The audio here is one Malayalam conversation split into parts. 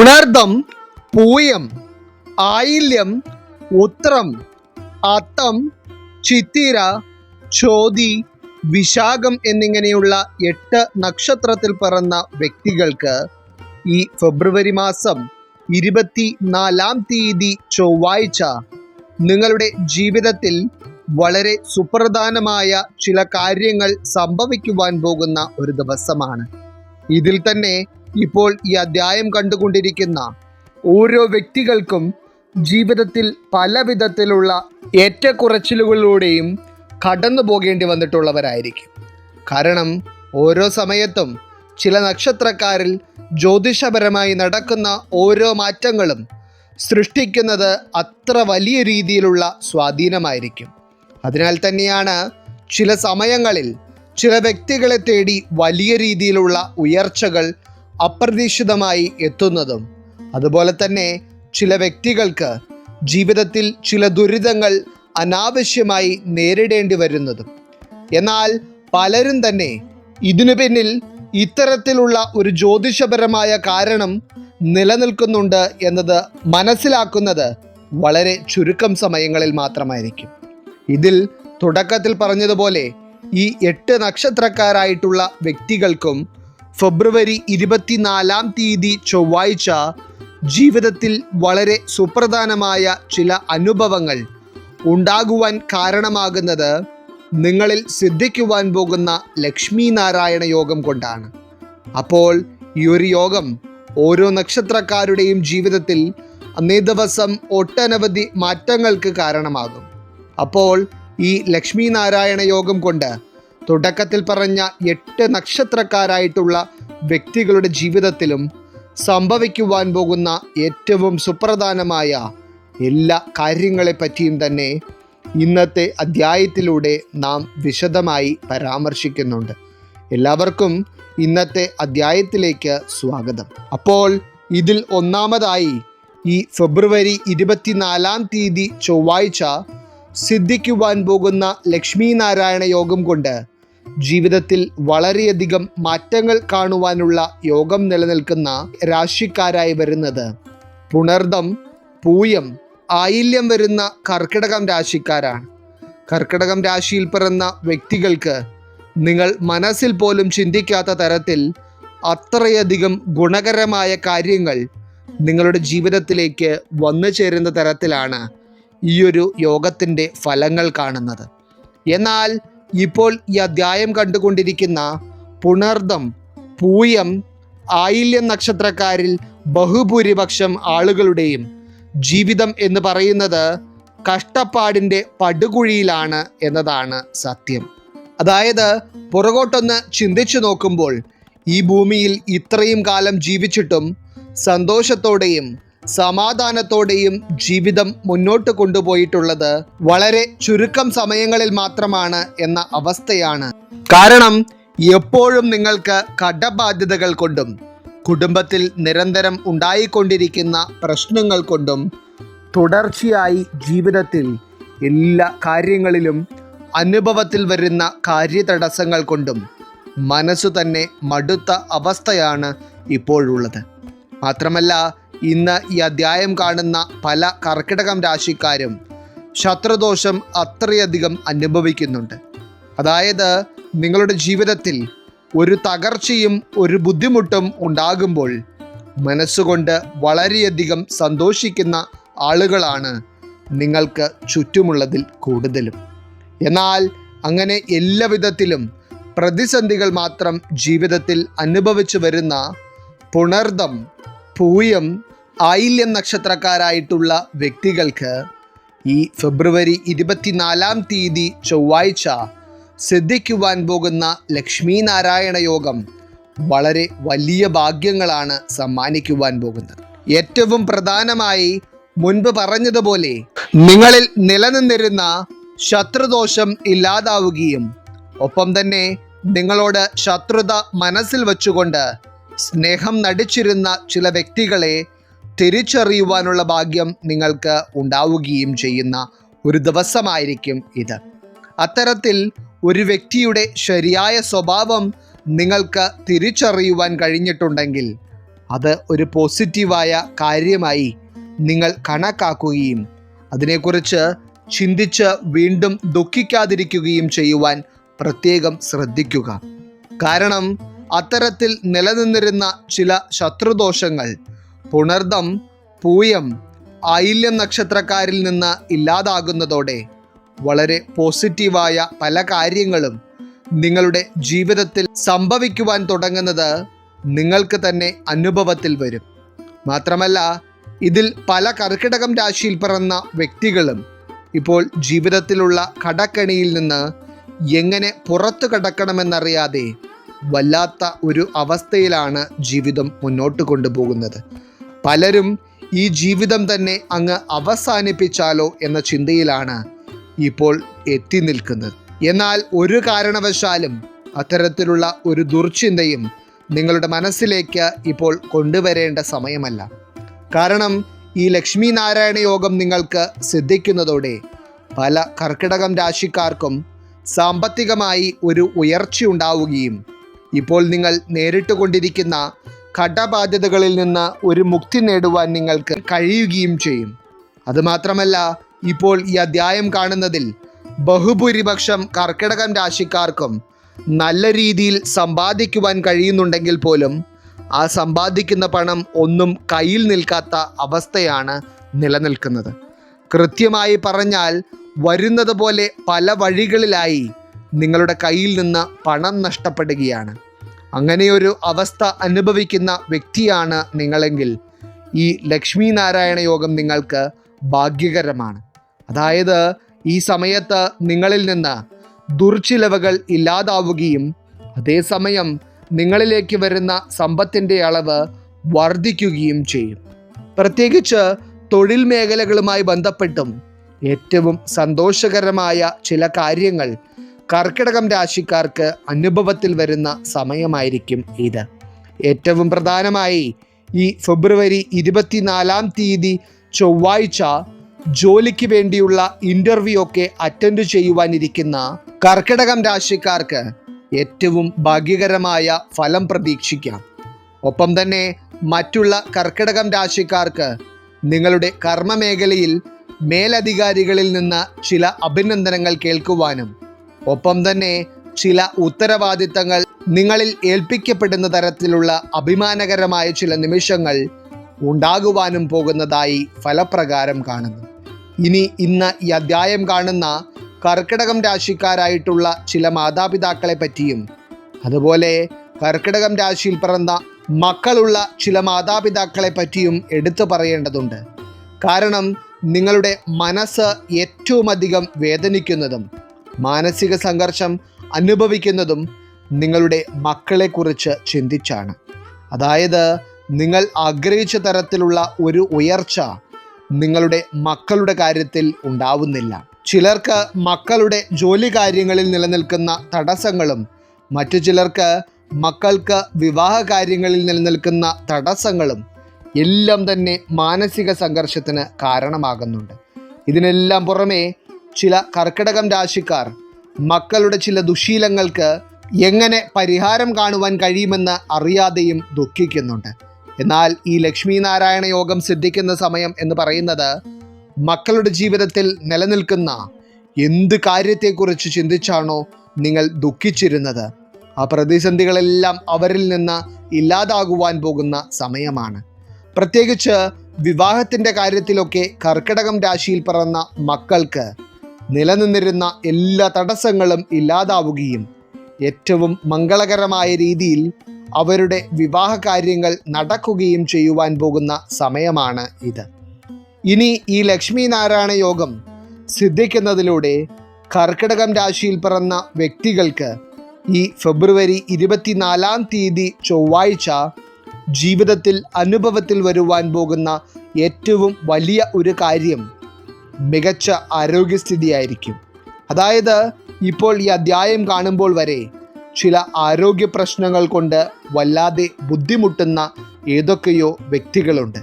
പുണർദം പൂയം ആയില്യം ഉത്രം അത്തം ചിത്തിര ചോതി വിശാഖം എന്നിങ്ങനെയുള്ള എട്ട് നക്ഷത്രത്തിൽ പിറന്ന വ്യക്തികൾക്ക് ഈ ഫെബ്രുവരി മാസം ഇരുപത്തി നാലാം തീയതി ചൊവ്വാഴ്ച നിങ്ങളുടെ ജീവിതത്തിൽ വളരെ സുപ്രധാനമായ ചില കാര്യങ്ങൾ സംഭവിക്കുവാൻ പോകുന്ന ഒരു ദിവസമാണ്. ഇതിൽ തന്നെ ഇപ്പോൾ ഈ അധ്യായം കണ്ടുകൊണ്ടിരിക്കുന്ന ഓരോ വ്യക്തികൾക്കും ജീവിതത്തിൽ പല വിധത്തിലുള്ള ഏറ്റക്കുറച്ചിലുകളിലൂടെയും കടന്നു പോകേണ്ടി വന്നിട്ടുള്ളവരായിരിക്കും. കാരണം ഓരോ സമയത്തും ചില നക്ഷത്രക്കാരിൽ ജ്യോതിഷപരമായി നടക്കുന്ന ഓരോ മാറ്റങ്ങളും സൃഷ്ടിക്കുന്നത് അത്ര വലിയ രീതിയിലുള്ള സ്വാധീനമായിരിക്കും. അതിനാൽ തന്നെയാണ് ചില സമയങ്ങളിൽ ചില വ്യക്തികളെ തേടി വലിയ രീതിയിലുള്ള ഉയർച്ചകൾ അപ്രതീക്ഷിതമായി എത്തുന്നതും. അതുപോലെ തന്നെ ചില വ്യക്തികൾക്ക് ജീവിതത്തിൽ ചില ദുരിതങ്ങൾ അനാവശ്യമായി നേരിടേണ്ടി വരുന്നതും. എന്നാൽ പലരും തന്നെ ഇതിനു പിന്നിൽ ഇത്തരത്തിലുള്ള ഒരു ജ്യോതിഷപരമായ കാരണം നിലനിൽക്കുന്നുണ്ട് എന്നത് മനസ്സിലാക്കുന്നത് വളരെ ചുരുക്കം സമയങ്ങളിൽ മാത്രമായിരിക്കും. ഇതിൽ തുടക്കത്തിൽ പറഞ്ഞതുപോലെ ഈ എട്ട് നക്ഷത്രക്കാരായിട്ടുള്ള വ്യക്തികൾക്കും ഫെബ്രുവരി ഇരുപത്തിനാലാം തീയതി ചൊവ്വാഴ്ച ജീവിതത്തിൽ വളരെ സുപ്രധാനമായ ചില അനുഭവങ്ങൾ ഉണ്ടാകുവാൻ കാരണമാകുന്നത് നിങ്ങളിൽ സിദ്ധിക്കുവാൻ പോകുന്ന ലക്ഷ്മി നാരായണ യോഗം കൊണ്ടാണ്. അപ്പോൾ ഈ ഒരു യോഗം ഓരോ നക്ഷത്രക്കാരുടെയും ജീവിതത്തിൽ അന്നേ ദിവസം ഒട്ടനവധി മാറ്റങ്ങൾക്ക് കാരണമാകും. അപ്പോൾ ഈ ലക്ഷ്മി നാരായണ യോഗം കൊണ്ട് തുടക്കത്തിൽ പറഞ്ഞ എട്ട് നക്ഷത്രക്കാരായിട്ടുള്ള വ്യക്തികളുടെ ജീവിതത്തിലും സംഭവിക്കുവാൻ പോകുന്ന ഏറ്റവും സുപ്രധാനമായ എല്ലാ കാര്യങ്ങളെപ്പറ്റിയും തന്നെ ഇന്നത്തെ അധ്യായത്തിലൂടെ നാം വിശദമായി പരാമർശിക്കുന്നുണ്ട്. എല്ലാവർക്കും ഇന്നത്തെ അധ്യായത്തിലേക്ക് സ്വാഗതം. അപ്പോൾ ഇതിൽ ഒന്നാമതായി ഈ ഫെബ്രുവരി ഇരുപത്തിനാലാം തീയതി ചൊവ്വാഴ്ച സിദ്ധിക്കുവാൻ പോകുന്ന ലക്ഷ്മീനാരായണ യോഗം കൊണ്ട് ജീവിതത്തിൽ വളരെയധികം മാറ്റങ്ങൾ കാണുവാനുള്ള യോഗം നിലനിൽക്കുന്ന രാശിക്കാരായി വരുന്നത്. പുണർദം പൂയം ആയില്യം വരുന്ന കർക്കിടകം രാശിക്കാരാണ്. കർക്കിടകം രാശിയിൽ പിറന്ന വ്യക്തികൾക്ക് നിങ്ങൾ മനസ്സിൽ പോലും ചിന്തിക്കാത്ത തരത്തിൽ അത്രയധികം ഗുണകരമായ കാര്യങ്ങൾ നിങ്ങളുടെ ജീവിതത്തിലേക്ക് വന്നു ചേരുന്ന തരത്തിലാണ് ഈയൊരു യോഗത്തിന്റെ ഫലങ്ങൾ കാണുന്നത്. എന്നാൽ ഇപ്പോൾ ഈ അധ്യായം കണ്ടുകൊണ്ടിരിക്കുന്ന പുണർദം പൂയം ആയില്യം നക്ഷത്രക്കാരിൽ ബഹുഭൂരിപക്ഷം ആളുകളുടെയും ജീവിതം എന്ന് പറയുന്നത് കഷ്ടപ്പാടിന്റെ പടുകുഴിയിലാണ് എന്നതാണ് സത്യം. അതായത് പുറകോട്ടൊന്ന് ചിന്തിച്ചു നോക്കുമ്പോൾ ഈ ഭൂമിയിൽ ഇത്രയും കാലം ജീവിച്ചിട്ടും സന്തോഷത്തോടെയും സമാധാനത്തോടെയും ജീവിതം മുന്നോട്ട് കൊണ്ടുപോയിട്ടുള്ളത് വളരെ ചുരുക്കം സമയങ്ങളിൽ മാത്രമാണ് എന്ന അവസ്ഥയാണ്. കാരണം എപ്പോഴും നിങ്ങൾക്ക് കടബാധ്യതകൾ കൊണ്ടും കുടുംബത്തിൽ നിരന്തരം ഉണ്ടായിക്കൊണ്ടിരിക്കുന്ന പ്രശ്നങ്ങൾ കൊണ്ടും തുടർച്ചയായി ജീവിതത്തിൽ എല്ലാ കാര്യങ്ങളിലും അനുഭവത്തിൽ വരുന്ന കാര്യതടസ്സങ്ങൾ കൊണ്ടും മനസ്സു തന്നെ മടുത്ത അവസ്ഥയാണ് ഇപ്പോഴുള്ളത്. മാത്രമല്ല ഇന്ന് ഈ അധ്യായം കാണുന്ന പല കർക്കിടകം രാശിക്കാരും ശത്രുദോഷം അത്രയധികം അനുഭവിക്കുന്നുണ്ട്. അതായത് നിങ്ങളുടെ ജീവിതത്തിൽ ഒരു തകർച്ചയും ഒരു ബുദ്ധിമുട്ടും ഉണ്ടാകുമ്പോൾ മനസ്സുകൊണ്ട് വളരെയധികം സന്തോഷിക്കുന്ന ആളുകളാണ് നിങ്ങൾക്ക് ചുറ്റുമുള്ളതിൽ കൂടുതലും. എന്നാൽ അങ്ങനെ എല്ലാവിധത്തിലും പ്രതിസന്ധികൾ മാത്രം ജീവിതത്തിൽ അനുഭവിച്ചു വരുന്ന പുണർദം പൂയം ആയില്യം നക്ഷത്രക്കാരായിട്ടുള്ള വ്യക്തികൾക്ക് ഈ ഫെബ്രുവരി ഇരുപത്തിനാലാം തീയതി ചൊവ്വാഴ്ച സിദ്ധിക്കുവാൻ പോകുന്ന ലക്ഷ്മി നാരായണ യോഗം വളരെ വലിയ ഭാഗ്യങ്ങളാണ് സമ്മാനിക്കുവാൻ പോകുന്നത്. ഏറ്റവും പ്രധാനമായി മുൻപ് പറഞ്ഞതുപോലെ നിങ്ങളിൽ നിലനിന്നിരുന്ന ശത്രുദോഷം ഇല്ലാതാവുകയും ഒപ്പം തന്നെ നിങ്ങളോട് ശത്രുത മനസ്സിൽ വച്ചുകൊണ്ട് സ്നേഹം നടിച്ചിരുന്ന ചില വ്യക്തികളെ തിരിച്ചറിയുവാനുള്ള ഭാഗ്യം നിങ്ങൾക്ക് ഉണ്ടാവുകയും ചെയ്യുന്ന ഒരു ദിവസമായിരിക്കും ഇത്. അത്തരത്തിൽ ഒരു വ്യക്തിയുടെ ശരിയായ സ്വഭാവം നിങ്ങൾക്ക് തിരിച്ചറിയുവാൻ കഴിഞ്ഞിട്ടുണ്ടെങ്കിൽ അത് ഒരു പോസിറ്റീവായ കാര്യമായി നിങ്ങൾ കണക്കാക്കുകയും അതിനെക്കുറിച്ച് ചിന്തിച്ച് വീണ്ടും ദുഃഖിക്കാതിരിക്കുകയും ചെയ്യുവാൻ പ്രത്യേകം ശ്രദ്ധിക്കുക. കാരണം അത്തരത്തിൽ നിലനിന്നിരുന്ന ചില ശത്രുദോഷങ്ങൾ പുണർദം പൂയം ആയില്യം നക്ഷത്രക്കാരിൽ നിന്ന് ഇല്ലാതാകുന്നതോടെ വളരെ പോസിറ്റീവായ പല കാര്യങ്ങളും നിങ്ങളുടെ ജീവിതത്തിൽ സംഭവിക്കുവാൻ തുടങ്ങുന്നത് നിങ്ങൾക്ക് തന്നെ അനുഭവത്തിൽ വരും. മാത്രമല്ല ഇതിൽ പല കർക്കിടകം രാശിയിൽ പിറന്ന വ്യക്തികളും ഇപ്പോൾ ജീവിതത്തിലുള്ള കടക്കണിയിൽ നിന്ന് എങ്ങനെ പുറത്തു കടക്കണമെന്നറിയാതെ വല്ലാത്ത ഒരു അവസ്ഥയിലാണ് ജീവിതം മുന്നോട്ട് കൊണ്ടുപോകുന്നത്. പലരും ഈ ജീവിതം തന്നെ അങ്ങ് അവസാനിപ്പിച്ചാലോ എന്ന ചിന്തയിലാണ് ഇപ്പോൾ എത്തി നിൽക്കുന്നത്. എന്നാൽ ഒരു കാരണവശാലും അത്തരത്തിലുള്ള ഒരു ദുർചിന്തയും നിങ്ങളുടെ മനസ്സിലേക്ക് ഇപ്പോൾ കൊണ്ടുവരേണ്ട സമയമല്ല. കാരണം ഈ ലക്ഷ്മി നാരായണ യോഗം നിങ്ങൾക്ക് സിദ്ധിക്കുന്നതോടെ പല കർക്കിടകം രാശിക്കാർക്കും സാമ്പത്തികമായി ഒരു ഉയർച്ച ഉണ്ടാവുകയും ഇപ്പോൾ നിങ്ങൾ നേരിട്ട് കൊണ്ടിരിക്കുന്ന കടബാധ്യതകളിൽ നിന്ന് ഒരു മുക്തി നേടുവാൻ നിങ്ങൾക്ക് കഴിയുകയും ചെയ്യും. അതുമാത്രമല്ല ഇപ്പോൾ ഈ അധ്യായം കാണുന്നതിൽ ബഹുഭൂരിപക്ഷം കർക്കിടകം രാശിക്കാർക്കും നല്ല രീതിയിൽ സമ്പാദിക്കുവാൻ കഴിയുന്നുണ്ടെങ്കിൽ പോലും ആ സമ്പാദിക്കുന്ന പണം ഒന്നും കയ്യിൽ നിൽക്കാത്ത അവസ്ഥയാണ് നിലനിൽക്കുന്നത്. കൃത്യമായി പറഞ്ഞാൽ വരുന്നത് പോലെ പല വഴികളിലായി നിങ്ങളുടെ കയ്യിൽ നിന്ന് പണം നഷ്ടപ്പെടുകയാണ്. അങ്ങനെയൊരു അവസ്ഥ അനുഭവിക്കുന്ന വ്യക്തിയാണ് നിങ്ങളെങ്കിൽ ഈ ലക്ഷ്മി നാരായണ യോഗം നിങ്ങൾക്ക് ഭാഗ്യകരമാണ്. അതായത് ഈ സമയത്ത് നിങ്ങളിൽ നിന്ന് ദുർച്ചിലവുകൾ ഇല്ലാതാവുകയും അതേസമയം നിങ്ങളിലേക്ക് വരുന്ന സമ്പത്തിന്റെ അളവ് വർദ്ധിക്കുകയും ചെയ്യും. പ്രത്യേകിച്ച് തൊഴിൽ മേഖലകളുമായി ബന്ധപ്പെട്ടും ഏറ്റവും സന്തോഷകരമായ ചില കാര്യങ്ങൾ കർക്കിടകം രാശിക്കാർക്ക് അനുഭവത്തിൽ വരുന്ന സമയമായിരിക്കും ഇത്. ഏറ്റവും പ്രധാനമായി ഈ ഫെബ്രുവരി ഇരുപത്തിനാലാം തീയതി ചൊവ്വാഴ്ച ജോലിക്ക് വേണ്ടിയുള്ള ഇന്റർവ്യൂ ഒക്കെ അറ്റൻഡ് ചെയ്യുവാനിരിക്കുന്ന കർക്കിടകം രാശിക്കാർക്ക് ഏറ്റവും ഭാഗ്യകരമായ ഫലം പ്രതീക്ഷിക്കാം. ഒപ്പം തന്നെ മറ്റുള്ള കർക്കിടകം രാശിക്കാർക്ക് നിങ്ങളുടെ കർമ്മമേഖലയിൽ മേലധികാരികളിൽ നിന്ന് ചില അഭിനന്ദനങ്ങൾ കേൾക്കുവാനും ഒപ്പം തന്നെ ചില ഉത്തരവാദിത്തങ്ങൾ നിങ്ങളിൽ ഏൽപ്പിക്കപ്പെടുന്ന തരത്തിലുള്ള അഭിമാനകരമായ ചില നിമിഷങ്ങൾ ഉണ്ടാകുവാനും പോകുന്നതായി ഫലപ്രകാരം കാണുന്നു. ഇനി ഇന്ന് ഈ അധ്യായം കാണുന്ന കർക്കിടകം രാശിക്കാരായിട്ടുള്ള ചില മാതാപിതാക്കളെ പറ്റിയും അതുപോലെ കർക്കിടകം രാശിയിൽ പിറന്ന മക്കളുള്ള ചില മാതാപിതാക്കളെ പറ്റിയും എടുത്തു പറയേണ്ടതുണ്ട്. കാരണം നിങ്ങളുടെ മനസ്സ് ഏറ്റവും അധികം വേദനിക്കുന്നതും മാനസിക സംഘർഷം അനുഭവിക്കുന്നതും നിങ്ങളുടെ മക്കളെക്കുറിച്ച് ചിന്തിച്ചാണ്. അതായത് നിങ്ങൾ ആഗ്രഹിച്ച തരത്തിലുള്ള ഒരു ഉയർച്ച നിങ്ങളുടെ മക്കളുടെ കാര്യത്തിൽ ഉണ്ടാവുന്നില്ല. ചിലർക്ക് മക്കളുടെ ജോലി കാര്യങ്ങളിൽ നിലനിൽക്കുന്ന തടസ്സങ്ങളും മറ്റു ചിലർക്ക് മക്കൾക്ക് വിവാഹ കാര്യങ്ങളിൽ നിലനിൽക്കുന്ന തടസ്സങ്ങളും എല്ലാം തന്നെ മാനസിക സംഘർഷത്തിന് കാരണമാകുന്നുണ്ട്. ഇതിനെല്ലാം പുറമെ ചില കർക്കിടകം രാശിക്കാർ മക്കളുടെ ചില ദുശീലങ്ങൾക്ക് എങ്ങനെ പരിഹാരം കാണുവാൻ കഴിയുമെന്ന് അറിയാതെയും ദുഃഖിക്കുന്നുണ്ട്. എന്നാൽ ഈ ലക്ഷ്മി നാരായണ യോഗം സിദ്ധിക്കുന്ന സമയം എന്ന് പറയുന്നത് മക്കളുടെ ജീവിതത്തിൽ നിലനിൽക്കുന്ന എന്ത് കാര്യത്തെക്കുറിച്ച് ചിന്തിച്ചാണോ നിങ്ങൾ ദുഃഖിച്ചിരുന്നത്. ആ പ്രതിസന്ധികളെല്ലാം അവരിൽ നിന്ന് ഇല്ലാതാകുവാൻ പോകുന്ന സമയമാണ്. പ്രത്യേകിച്ച് വിവാഹത്തിന്റെ കാര്യത്തിലൊക്കെ കർക്കിടകം രാശിയിൽ പിറന്ന മക്കൾക്ക് നിലനിന്നിരുന്ന എല്ലാ തടസ്സങ്ങളും ഇല്ലാതാവുകയും ഏറ്റവും മംഗളകരമായ രീതിയിൽ അവരുടെ വിവാഹ കാര്യങ്ങൾ നടക്കുകയും ചെയ്യുവാൻ പോകുന്ന സമയമാണ് ഇത്. ഇനി ഈ ലക്ഷ്മി നാരായണ യോഗം സിദ്ധിക്കുന്നതിലൂടെ കർക്കിടകം രാശിയിൽ പിറന്ന വ്യക്തികൾക്ക് ഈ ഫെബ്രുവരി ഇരുപത്തിനാലാം തീയതി ചൊവ്വാഴ്ച ജീവിതത്തിൽ അനുഭവത്തിൽ വരുവാൻ പോകുന്ന ഏറ്റവും വലിയ ഒരു കാര്യം മികച്ച ആരോഗ്യസ്ഥിതിയായിരിക്കും. അതായത് ഇപ്പോൾ ഈ അധ്യായം കാണുമ്പോൾ വരെ ചില ആരോഗ്യ പ്രശ്നങ്ങൾ കൊണ്ട് വല്ലാതെ ബുദ്ധിമുട്ടുന്ന ഏതൊക്കെയോ വ്യക്തികളുണ്ട്.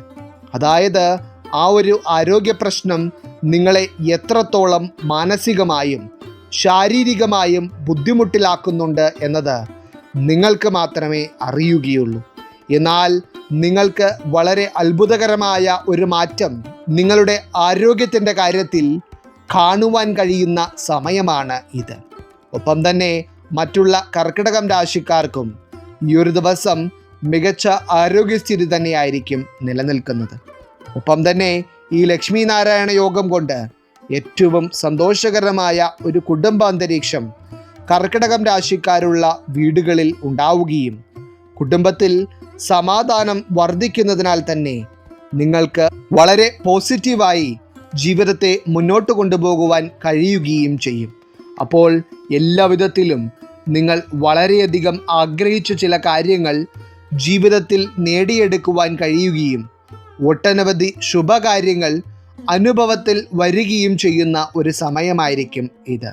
അതായത് ആ ഒരു ആരോഗ്യ പ്രശ്നം നിങ്ങളെ എത്രത്തോളം മാനസികമായും ശാരീരികമായും ബുദ്ധിമുട്ടിലാക്കുന്നുണ്ട് എന്നത് നിങ്ങൾക്ക് മാത്രമേ അറിയുകയുള്ളൂ. എന്നാൽ നിങ്ങൾക്ക് വളരെ അത്ഭുതകരമായ ഒരു മാറ്റം നിങ്ങളുടെ ആരോഗ്യത്തിന്റെ കാര്യത്തിൽ കാണുവാൻ കഴിയുന്ന സമയമാണ് ഇത്. ഒപ്പം തന്നെ മറ്റുള്ള കർക്കിടകം രാശിക്കാർക്കും ഈ ഒരു ദിവസം മികച്ച ആരോഗ്യസ്ഥിതി തന്നെയായിരിക്കും നിലനിൽക്കുന്നത്. ഒപ്പം തന്നെ ഈ ലക്ഷ്മി നാരായണ യോഗം കൊണ്ട് ഏറ്റവും സന്തോഷകരമായ ഒരു കുടുംബാന്തരീക്ഷം കർക്കിടകം രാശിക്കാരുള്ള വീടുകളിൽ ഉണ്ടാവുകയും കുടുംബത്തിൽ സമാധാനം വർദ്ധിക്കുന്നതിനാൽ തന്നെ നിങ്ങൾക്ക് വളരെ പോസിറ്റീവായി ജീവിതത്തെ മുന്നോട്ട് കൊണ്ടുപോകുവാൻ കഴിയുകയും ചെയ്യും. അപ്പോൾ എല്ലാവിധത്തിലും നിങ്ങൾ വളരെയധികം ആഗ്രഹിച്ച ചില കാര്യങ്ങൾ ജീവിതത്തിൽ നേടിയെടുക്കുവാൻ കഴിയുകയും ഒട്ടനവധി ശുഭകാര്യങ്ങൾ അനുഭവത്തിൽ വരികയും ചെയ്യുന്ന ഒരു സമയമായിരിക്കും ഇത്.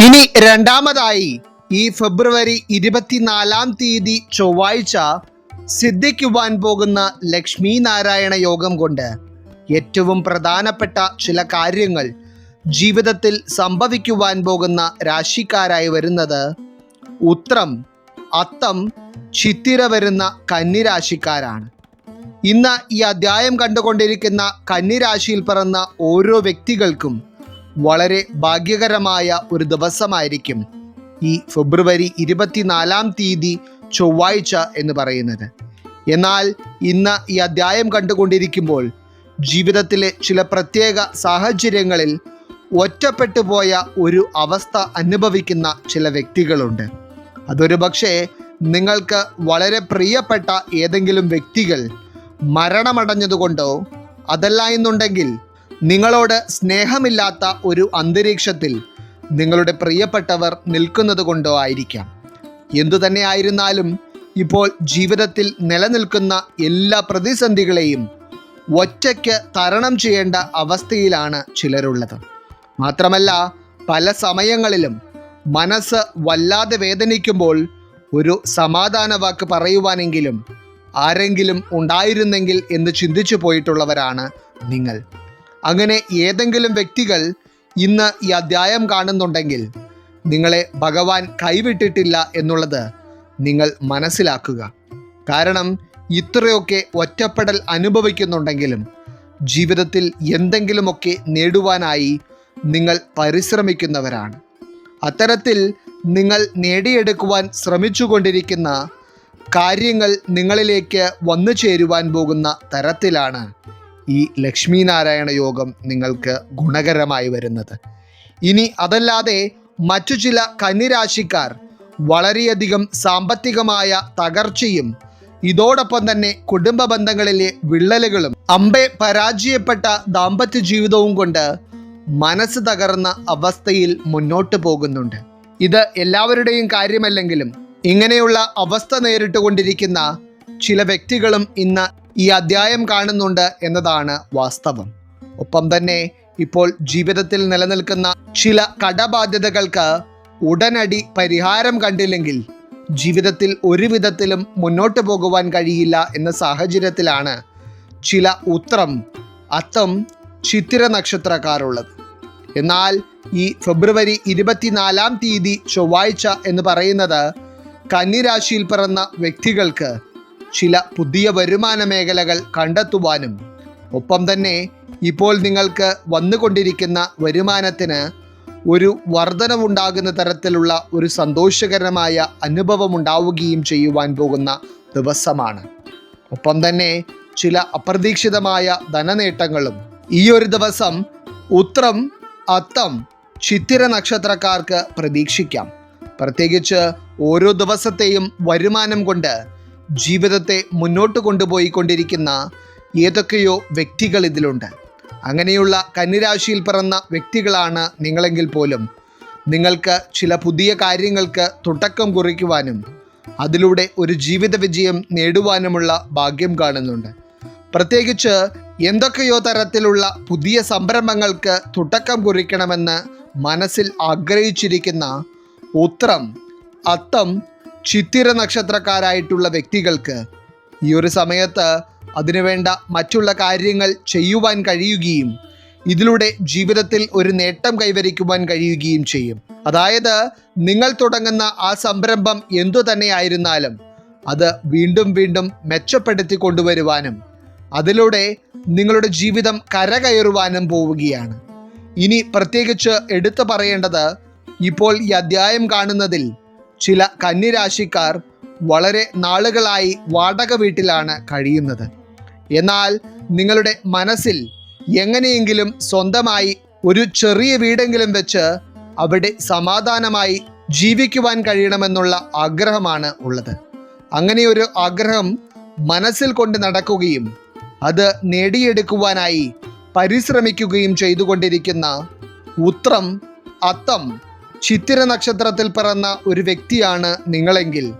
ഇനി രണ്ടാമതായി ഈ ഫെബ്രുവരി ഇരുപത്തിനാലാം തീയതി ചൊവ്വാഴ്ച സിദ്ധിക്കുവാൻ പോകുന്ന ലക്ഷ്മി നാരായണ യോഗം കൊണ്ട് ഏറ്റവും പ്രധാനപ്പെട്ട ചില കാര്യങ്ങൾ ജീവിതത്തിൽ സംഭവിക്കുവാൻ പോകുന്ന രാശിക്കാരായി വരുന്നത് ഉത്രം അത്തം ചിത്തിര വരുന്ന കന്നിരാശിക്കാരാണ്. ഇന്ന് ഈ അധ്യായം കണ്ടുകൊണ്ടിരിക്കുന്ന കന്നിരാശിയിൽ പിറന്ന ഓരോ വ്യക്തികൾക്കും വളരെ ഭാഗ്യകരമായ ഒരു ദിവസമായിരിക്കും. ഈ ഫെബ്രുവരി ഇരുപത്തിനാലാം തീയതി ചൊവ്വാഴ്ച എന്ന് പറയുന്നത്. എന്നാൽ ഇന്ന് ഈ അധ്യായം കണ്ടുകൊണ്ടിരിക്കുമ്പോൾ ജീവിതത്തിലെ ചില പ്രത്യേക സാഹചര്യങ്ങളിൽ ഒറ്റപ്പെട്ടു പോയ ഒരു അവസ്ഥ അനുഭവിക്കുന്ന ചില വ്യക്തികളുണ്ട്. അതൊരു പക്ഷേ നിങ്ങൾക്ക് വളരെ പ്രിയപ്പെട്ട ഏതെങ്കിലും വ്യക്തികൾ മരണമടഞ്ഞതുകൊണ്ടോ അതല്ല എന്നുണ്ടെങ്കിൽ നിങ്ങളോട് സ്നേഹമില്ലാത്ത ഒരു അന്തരീക്ഷത്തിൽ നിങ്ങളുടെ പ്രിയപ്പെട്ടവർ നിൽക്കുന്നത് കൊണ്ടോ ആയിരിക്കാം. എന്തു തന്നെ ആയിരുന്നാലും ഇപ്പോൾ ജീവിതത്തിൽ നിലനിൽക്കുന്ന എല്ലാ പ്രതിസന്ധികളെയും ഒറ്റയ്ക്ക് തരണം ചെയ്യേണ്ട അവസ്ഥയിലാണ് ചിലരുള്ളത്. മാത്രമല്ല പല സമയങ്ങളിലും മനസ്സ് വല്ലാതെ വേദനിക്കുമ്പോൾ ഒരു സമാധാന വാക്ക് പറയുവാനെങ്കിലും ആരെങ്കിലും ഉണ്ടായിരുന്നെങ്കിൽ എന്ന് ചിന്തിച്ചു പോയിട്ടുള്ളവരാണ് നിങ്ങൾ. അങ്ങനെ ഏതെങ്കിലും വ്യക്തികൾ ഇന്ന് ഈ അധ്യായം കാണുന്നുണ്ടെങ്കിൽ നിങ്ങളെ ഭഗവാൻ കൈവിട്ടിട്ടില്ല എന്നുള്ളത് നിങ്ങൾ മനസ്സിലാക്കുക. കാരണം ഇത്രയൊക്കെ ഒറ്റപ്പെടൽ അനുഭവിക്കുന്നുണ്ടെങ്കിലും ജീവിതത്തിൽ എന്തെങ്കിലുമൊക്കെ നേടുവാനായി നിങ്ങൾ പരിശ്രമിക്കുന്നവരാണ്. അത്തരത്തിൽ നിങ്ങൾ നേടിയെടുക്കുവാൻ ശ്രമിച്ചുകൊണ്ടിരിക്കുന്ന കാര്യങ്ങൾ നിങ്ങളിലേക്ക് വന്നു ചേരുവാൻ പോകുന്ന തരത്തിലാണ് ഈ ലക്ഷ്മീനാരായണ യോഗം നിങ്ങൾക്ക് ഗുണകരമായി വരുന്നത്. ഇനി അതല്ലാതെ മറ്റു ചില കന്നിരാശിക്കാർ വളരെയധികം സാമ്പത്തികമായ തകർച്ചയും ഇതോടൊപ്പം തന്നെ കുടുംബ ബന്ധങ്ങളിലെ വിള്ളലുകളും അമ്പെ പരാജയപ്പെട്ട ദാമ്പത്യ ജീവിതവും കൊണ്ട് മനസ്സ് തകർന്ന അവസ്ഥയിൽ മുന്നോട്ട് പോകുന്നുണ്ട്. ഇത് എല്ലാവരുടെയും കാര്യമല്ലെങ്കിലും ഇങ്ങനെയുള്ള അവസ്ഥ നേരിട്ടുകൊണ്ടിരിക്കുന്ന ചില വ്യക്തികളും ഇന്ന് ഈ അധ്യായം കാണുന്നുണ്ട് എന്നതാണ് വാസ്തവം. ഒപ്പം തന്നെ ഇപ്പോൾ ജീവിതത്തിൽ നിലനിൽക്കുന്ന ചില കടബാധ്യതകൾക്ക് ഉടനടി പരിഹാരം കണ്ടില്ലെങ്കിൽ ജീവിതത്തിൽ ഒരു വിധത്തിലും മുന്നോട്ട് പോകുവാൻ കഴിയില്ല എന്ന സാഹചര്യത്തിലാണ് ചില ഉത്രം അത്തം ചിത്തിര നക്ഷത്രക്കാരുള്ളത്. എന്നാൽ ഈ ഫെബ്രുവരി ഇരുപത്തിനാലാം തീയതി ചൊവ്വാഴ്ച എന്ന് പറയുന്നത് കന്നിരാശിയിൽ പിറന്ന വ്യക്തികൾക്ക് ചില പുതിയ വരുമാന മേഖലകൾ കണ്ടെത്തുവാനും ഒപ്പം തന്നെ ഇപ്പോൾ നിങ്ങൾക്ക് വന്നുകൊണ്ടിരിക്കുന്ന വരുമാനത്തിന് ഒരു വർധനവുണ്ടാകുന്ന തരത്തിലുള്ള ഒരു സന്തോഷകരമായ അനുഭവം ഉണ്ടാവുകയും ചെയ്യുവാൻ പോകുന്ന ദിവസമാണ്. ഒപ്പം തന്നെ ചില അപ്രതീക്ഷിതമായ ധനനേട്ടങ്ങളും. ഈ ഒരു ദിവസം ഉത്രം അത്തം ചിത്തിര നക്ഷത്രക്കാർക്ക് പ്രതീക്ഷിക്കാം. പ്രത്യേകിച്ച് ഓരോ ദിവസത്തെയും വരുമാനം കൊണ്ട് ജീവിതത്തെ മുന്നോട്ട് കൊണ്ടുപോയിക്കൊണ്ടിരിക്കുന്ന ഏതൊക്കെയോ വ്യക്തികൾ ഇതിലുണ്ട്. അങ്ങനെയുള്ള കന്നിരാശിയിൽ പിറന്ന വ്യക്തികളാണ് നിങ്ങളെങ്കിൽ പോലും. നിങ്ങൾക്ക് ചില പുതിയ കാര്യങ്ങൾക്ക് തുടക്കം കുറിക്കുവാനും അതിലൂടെ ഒരു ജീവിത വിജയം നേടുവാനുമുള്ള ഭാഗ്യം കാണുന്നുണ്ട്. പ്രത്യേകിച്ച് എന്തൊക്കെയോ തരത്തിലുള്ള പുതിയ സംരംഭങ്ങൾക്ക് തുടക്കം കുറിക്കണമെന്ന് മനസ്സിൽ ആഗ്രഹിച്ചിരിക്കുന്ന ഉത്രം അത്തം ചിത്തിര നക്ഷത്രക്കാരായിട്ടുള്ള വ്യക്തികൾക്ക് ഈ ഒരു സമയത്ത് അതിനുവേണ്ട മറ്റുള്ള കാര്യങ്ങൾ ചെയ്യുവാൻ കഴിയുകയും ഇതിലൂടെ ജീവിതത്തിൽ ഒരു നേട്ടം കൈവരിക്കുവാൻ കഴിയുകയും ചെയ്യും. അതായത് നിങ്ങൾ തുടങ്ങുന്ന ആ സംരംഭം എന്തു തന്നെയായിരുന്നാലും അത് വീണ്ടും വീണ്ടും മെച്ചപ്പെടുത്തി കൊണ്ടുവരുവാനും അതിലൂടെ നിങ്ങളുടെ ജീവിതം കരകയറുവാനും പോവുകയാണ്. ഇനി പ്രത്യേകിച്ച് എടുത്തു പറയേണ്ടത് ഇപ്പോൾ ഈ അധ്യായം കാണുന്നതിൽ ചില കന്നിരാശിക്കാർ വളരെ നാളുകളായി വാടക വീട്ടിലാണ് കഴിയുന്നത്. എന്നാൽ നിങ്ങളുടെ മനസ്സിൽ എങ്ങനെയെങ്കിലും സ്വന്തമായി ഒരു ചെറിയ വീടെങ്കിലും വെച്ച് അവിടെ സമാധാനമായി ജീവിക്കുവാൻ കഴിയണമെന്നുള്ള ആഗ്രഹമാണ് ഉള്ളത്. അങ്ങനെയൊരു ആഗ്രഹം മനസ്സിൽ കൊണ്ട് നടക്കുകയും അത് നേടിയെടുക്കുവാനായി പരിശ്രമിക്കുകയും ചെയ്തുകൊണ്ടിരിക്കുന്ന ഉത്രം അത്തം ചിത്തിര നക്ഷത്രത്തിൽ പിറന്ന ഒരു വ്യക്തിയാണ് നിങ്ങളെങ്കിൽ.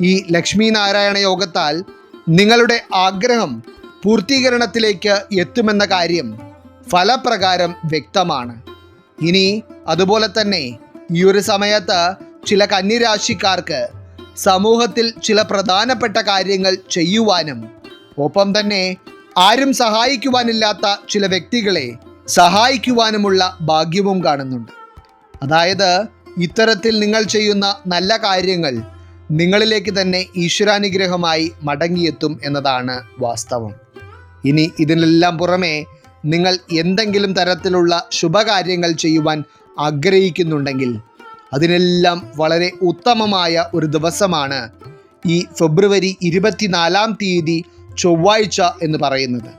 ഈ ലക്ഷ്മി നാരായണ യോഗത്താൽ നിങ്ങളുടെ ആഗ്രഹം പൂർത്തീകരണത്തിലേക്ക് എത്തുമെന്ന കാര്യം ഫലപ്രകാരം വ്യക്തമാണ്. ഇനി അതുപോലെ തന്നെ ഈ ഒരു സമയത്ത് ചില കന്നിരാശിക്കാർക്ക് സമൂഹത്തിൽ ചില പ്രധാനപ്പെട്ട കാര്യങ്ങൾ ചെയ്യുവാനും ഒപ്പം തന്നെ ആരും സഹായിക്കുവാനില്ലാത്ത ചില വ്യക്തികളെ സഹായിക്കുവാനുമുള്ള ഭാഗ്യവും കാണുന്നുണ്ട്. അതായത് ഇത്തരത്തിൽ നിങ്ങൾ ചെയ്യുന്ന നല്ല കാര്യങ്ങൾ നിങ്ങളിലേക്ക് തന്നെ ഈശ്വരാനുഗ്രഹമായി മടങ്ങിയെത്തും എന്നതാണ് വാസ്തവം. ഇനി ഇതിനെല്ലാം പുറമെ നിങ്ങൾ എന്തെങ്കിലും തരത്തിലുള്ള ശുഭകാര്യങ്ങൾ ചെയ്യുവാൻ ആഗ്രഹിക്കുന്നുണ്ടെങ്കിൽ അതിനെല്ലാം വളരെ ഉത്തമമായ ഒരു ദിവസമാണ് ഈ ഫെബ്രുവരി ഇരുപത്തിനാലാം തീയതി ചൊവ്വാഴ്ച എന്ന് പറയുന്നത്.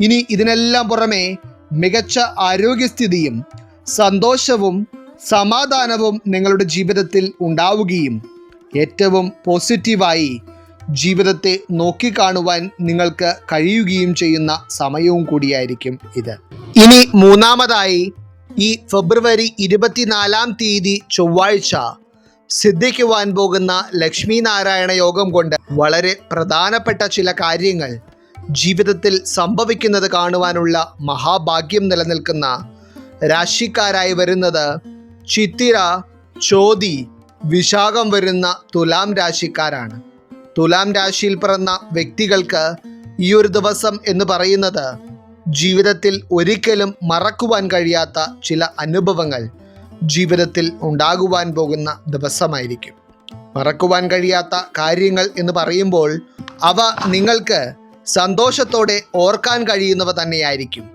ഇനി ഇതിനെല്ലാം പുറമെ മികച്ച ആരോഗ്യസ്ഥിതിയും സന്തോഷവും സമാധാനവും നിങ്ങളുടെ ജീവിതത്തിൽ ഉണ്ടാവുകയും ഏറ്റവും പോസിറ്റീവായി ജീവിതത്തെ നോക്കിക്കാണുവാൻ നിങ്ങൾക്ക് കഴിയുകയും ചെയ്യുന്ന സമയവും കൂടിയായിരിക്കും ഇത്. ഇനി മൂന്നാമതായി ഈ ഫെബ്രുവരി ഇരുപത്തിനാലാം തീയതി ചൊവ്വാഴ്ച സിദ്ധിക്കുവാൻ പോകുന്ന ലക്ഷ്മി നാരായണ യോഗം കൊണ്ട് വളരെ പ്രധാനപ്പെട്ട ചില കാര്യങ്ങൾ ജീവിതത്തിൽ സംഭവിക്കുന്നത് കാണുവാനുള്ള മഹാഭാഗ്യം നിലനിൽക്കുന്ന രാശിക്കാരായി വരുന്നത് ചിത്തിര ചോതി വിശാഖം വരുന്ന തുലാം രാശിക്കാരാണ്. തുലാം രാശിയിൽ പിറന്ന വ്യക്തികൾക്ക് ഈ ഒരു ദിവസം എന്ന് പറയുന്നത് ജീവിതത്തിൽ ഒരിക്കലും മറക്കുവാൻ കഴിയാത്ത ചില അനുഭവങ്ങൾ ജീവിതത്തിൽ ഉണ്ടാകുവാൻ പോകുന്ന ദിവസമായിരിക്കും. മറക്കുവാൻ കഴിയാത്ത കാര്യങ്ങൾ എന്ന് പറയുമ്പോൾ അവ നിങ്ങൾക്ക് സന്തോഷത്തോടെ ഓർക്കാൻ കഴിയുന്നവ തന്നെയായിരിക്കും.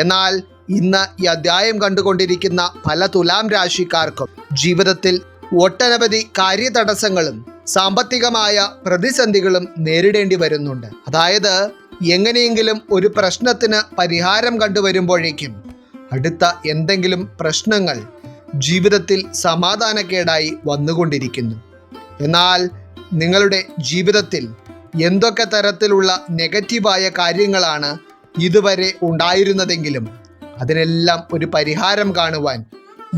എന്നാൽ ഇന്ന് ഈ അധ്യായം കണ്ടുകൊണ്ടിരിക്കുന്ന പല തുലാം രാശിക്കാർക്കും ജീവിതത്തിൽ ഒട്ടനവധി കാര്യതടസ്സങ്ങളും സാമ്പത്തികമായ പ്രതിസന്ധികളും നേരിടേണ്ടി വരുന്നുണ്ട്. അതായത് എങ്ങനെയെങ്കിലും ഒരു പ്രശ്നത്തിന് പരിഹാരം കണ്ടുവരുമ്പോഴേക്കും അടുത്ത എന്തെങ്കിലും പ്രശ്നങ്ങൾ ജീവിതത്തിൽ സമാധാനക്കേടായി വന്നുകൊണ്ടിരിക്കുന്നു. എന്നാൽ നിങ്ങളുടെ ജീവിതത്തിൽ എന്തൊക്കെ തരത്തിലുള്ള നെഗറ്റീവായ കാര്യങ്ങളാണ് ഇതുവരെ ഉണ്ടായിരുന്നതെങ്കിലും അതിനെല്ലാം ഒരു പരിഹാരം കാണുവാൻ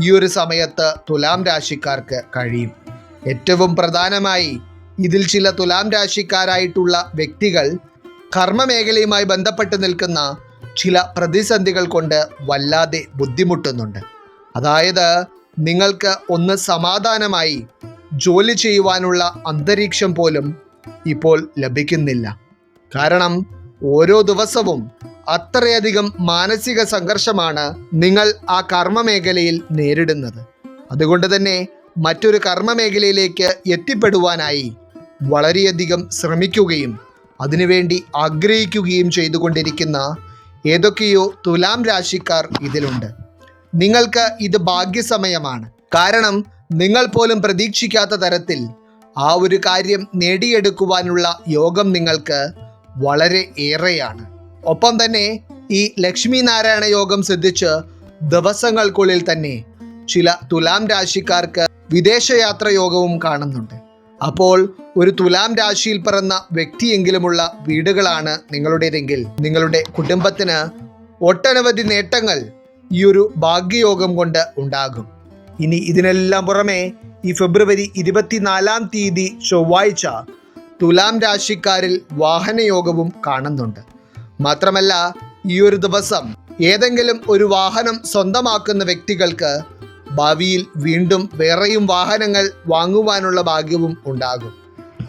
ഈ ഒരു സമയത്ത് തുലാം രാശിക്കാർക്ക് കഴിയും. ഏറ്റവും പ്രധാനമായി ഇതിൽ ചില തുലാം രാശിക്കാരായിട്ടുള്ള വ്യക്തികൾ കർമ്മമേഖലയുമായി ബന്ധപ്പെട്ട് നിൽക്കുന്ന ചില പ്രതിസന്ധികൾ കൊണ്ട് വല്ലാതെ ബുദ്ധിമുട്ടുന്നുണ്ട്. അതായത് നിങ്ങൾക്ക് ഒന്ന് സമാധാനമായി ജോലി ചെയ്യുവാനുള്ള അന്തരീക്ഷം പോലും ഇപ്പോൾ ലഭിക്കുന്നില്ല. കാരണം ഓരോ ദിവസവും അത്രയധികം മാനസിക സംഘർഷമാണ് നിങ്ങൾ ആ കർമ്മമേഖലയിൽ നേരിടുന്നത്. അതുകൊണ്ട് തന്നെ മറ്റൊരു കർമ്മമേഖലയിലേക്ക് എത്തിപ്പെടുവാനായി വളരെയധികം ശ്രമിക്കുകയും അതിനുവേണ്ടി ആഗ്രഹിക്കുകയും ചെയ്തുകൊണ്ടിരിക്കുന്ന ഏതൊക്കെയോ തുലാം രാശിക്കാർ ഇതിലുണ്ട്. നിങ്ങൾക്ക് ഇത് ഭാഗ്യസമയമാണ്. കാരണം നിങ്ങൾ പോലും പ്രതീക്ഷിക്കാത്ത തരത്തിൽ ആ ഒരു കാര്യം നേടിയെടുക്കുവാനുള്ള യോഗം നിങ്ങൾക്ക് വളരെ ഏറെയാണ്. ഒപ്പം തന്നെ ഈ ലക്ഷ്മി നാരായണ യോഗം സിദ്ധിച്ച് ദിവസങ്ങൾക്കുള്ളിൽ തന്നെ ചില തുലാം രാശിക്കാർക്ക് വിദേശയാത്ര യോഗവും കാണുന്നുണ്ട്. അപ്പോൾ ഒരു തുലാം രാശിയിൽ പിറന്ന വ്യക്തിയെങ്കിലുമുള്ള വീടുകളാണ് നിങ്ങളുടേതെങ്കിൽ നിങ്ങളുടെ കുടുംബത്തിന് ഒട്ടനവധി നേട്ടങ്ങൾ ഈ ഒരു ഭാഗ്യയോഗം കൊണ്ട് ഉണ്ടാകും. ഇനി ഇതിനെല്ലാം പുറമെ ഈ ഫെബ്രുവരി ഇരുപത്തിനാലാം തീയതി ചൊവ്വാഴ്ച തുലാം രാശിക്കാരിൽ വാഹനയോഗവും കാണുന്നുണ്ട്. മാത്രമല്ല ഈ ഒരു ദിവസം ഏതെങ്കിലും ഒരു വാഹനം സ്വന്തമാക്കുന്ന വ്യക്തികൾക്ക് ഭാവിയിൽ വീണ്ടും വേറെയും വാഹനങ്ങൾ വാങ്ങുവാനുള്ള ഭാഗ്യവും ഉണ്ടാകും.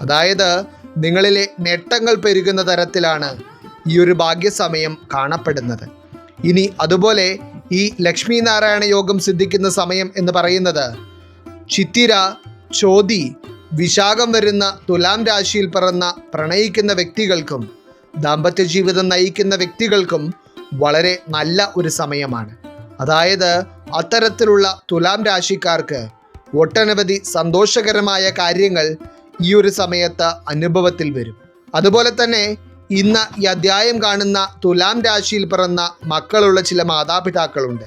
അതായത് നിങ്ങളിലെ നേട്ടങ്ങൾ പെരുകുന്ന തരത്തിലാണ് ഈ ഒരു ഭാഗ്യസമയം കാണപ്പെടുന്നത്. ഇനി അതുപോലെ ഈ ലക്ഷ്മി നാരായണ യോഗം സിദ്ധിക്കുന്ന സമയം എന്ന് പറയുന്നത് ചിത്തിര ചോതി വിശാഖം വരുന്ന തുലാം രാശിയിൽ പിറന്ന പ്രണയിക്കുന്ന വ്യക്തികൾക്കും ദാമ്പത്യ ജീവിതം നയിക്കുന്ന വ്യക്തികൾക്കും വളരെ നല്ല ഒരു സമയമാണ്. അതായത് അത്തരത്തിലുള്ള തുലാം രാശിക്കാർക്ക് ഒട്ടനവധി സന്തോഷകരമായ കാര്യങ്ങൾ ഈ ഒരു സമയത്ത് അനുഭവത്തിൽ വരും. അതുപോലെ തന്നെ ഇന്ന് ഈ അധ്യായം കാണുന്ന തുലാം രാശിയിൽ പിറന്ന മക്കളുള്ള ചില മാതാപിതാക്കളുണ്ട്.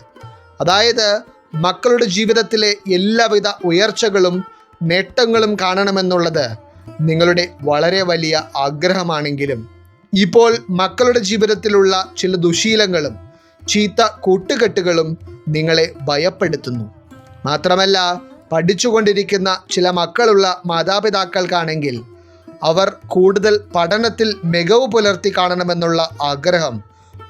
അതായത് മക്കളുടെ ജീവിതത്തിലെ എല്ലാവിധ ഉയർച്ചകളും നേട്ടങ്ങളും കാണണമെന്നുള്ളത് നിങ്ങളുടെ വളരെ വലിയ ആഗ്രഹമാണെങ്കിലും ഇപ്പോൾ മക്കളുടെ ജീവിതത്തിലുള്ള ചില ദുശീലങ്ങളും ചീത്ത കൂട്ടുകെട്ടുകളും നിങ്ങളെ ഭയപ്പെടുത്തുന്നു. മാത്രമല്ല പഠിച്ചുകൊണ്ടിരിക്കുന്ന ചില മക്കളുള്ള മാതാപിതാക്കൾക്കാണെങ്കിൽ അവർ കൂടുതൽ പഠനത്തിൽ മികവ് പുലർത്തി കാണണമെന്നുള്ള ആഗ്രഹം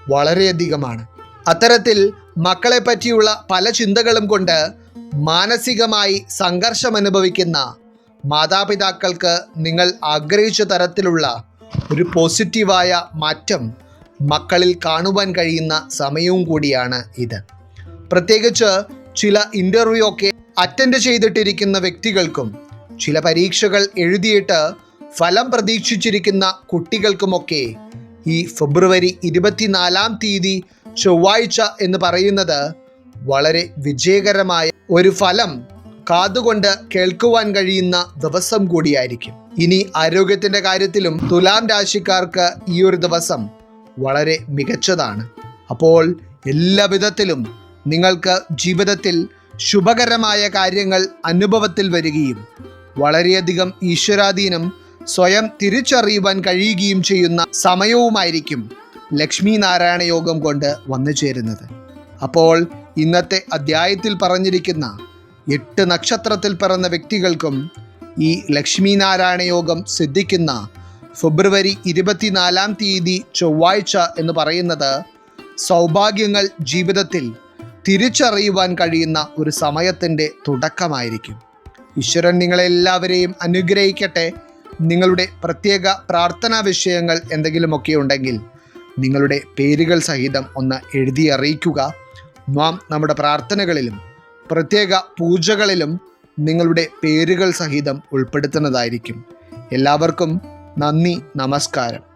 വളരെയധികമാണ്. അത്തരത്തിൽ മക്കളെ പറ്റിയുള്ള പല ചിന്തകളും കൊണ്ട് മാനസികമായി സംഘർഷം അനുഭവിക്കുന്ന മാതാപിതാക്കൾക്ക് നിങ്ങൾ ആഗ്രഹിച്ച തരത്തിലുള്ള ഒരു പോസിറ്റീവായ മാറ്റം മക്കളിൽ കാണുവാൻ കഴിയുന്ന സമയവും കൂടിയാണ് ഇത്. പ്രത്യേകിച്ച് ചില ഇന്റർവ്യൂ ഒക്കെ അറ്റൻഡ് ചെയ്തിട്ടിരിക്കുന്ന വ്യക്തികൾക്കും ചില പരീക്ഷകൾ എഴുതിയിട്ട് ഫലം പ്രതീക്ഷിച്ചിരിക്കുന്ന കുട്ടികൾക്കുമൊക്കെ ഈ ഫെബ്രുവരി ഇരുപത്തിനാലാം തീയതി ചൊവ്വാഴ്ച എന്ന് പറയുന്നത് വളരെ വിജയകരമായ ഒരു ഫലം കാതുകൊണ്ട് കേൾക്കുവാൻ കഴിയുന്ന ദിവസം കൂടിയായിരിക്കും. ഇനി ആരോഗ്യത്തിന്റെ കാര്യത്തിലും തുലാം രാശിക്കാർക്ക് ഈ ഒരു ദിവസം വളരെ മികച്ചതാണ്. അപ്പോൾ എല്ലാ വിധത്തിലും നിങ്ങൾക്ക് ജീവിതത്തിൽ ശുഭകരമായ കാര്യങ്ങൾ അനുഭവത്തിൽ വരികയും വളരെയധികം ഈശ്വരാധീനം സ്വയം തിരിച്ചറിയുവാൻ കഴിയുകയും ചെയ്യുന്ന സമയവുമായിരിക്കും ലക്ഷ്മി നാരായണ യോഗം കൊണ്ട് വന്നു ചേരുന്നത്. അപ്പോൾ ഇന്നത്തെ അധ്യായത്തിൽ പറഞ്ഞിരിക്കുന്ന എട്ട് നക്ഷത്രത്തിൽ പിറന്ന വ്യക്തികൾക്കും ഈ ലക്ഷ്മി നാരായണ യോഗം സിദ്ധിക്കുന്ന ഫെബ്രുവരി ഇരുപത്തിനാലാം തീയതി ചൊവ്വാഴ്ച എന്ന് പറയുന്നത് സൗഭാഗ്യങ്ങൾ ജീവിതത്തിൽ തിരിച്ചറിയുവാൻ കഴിയുന്ന ഒരു സമയത്തിന്റെ തുടക്കമായിരിക്കും. ഈശ്വരൻ നിങ്ങളെല്ലാവരെയും അനുഗ്രഹിക്കട്ടെ. നിങ്ങളുടെ പ്രത്യേക പ്രാർത്ഥനാ വിഷയങ്ങൾ എന്തെങ്കിലുമൊക്കെ ഉണ്ടെങ്കിൽ നിങ്ങളുടെ പേരുകൾ സഹിതം ഒന്ന് എഴുതി അറിയിക്കുക. നാം നമ്മുടെ പ്രാർത്ഥനകളിലും പ്രത്യേക പൂജകളിലും നിങ്ങളുടെ പേരുകൾ സഹിതം ഉൾപ്പെടുത്തുന്നതായിരിക്കും. എല്ലാവർക്കും നന്ദി നമസ്കാരം.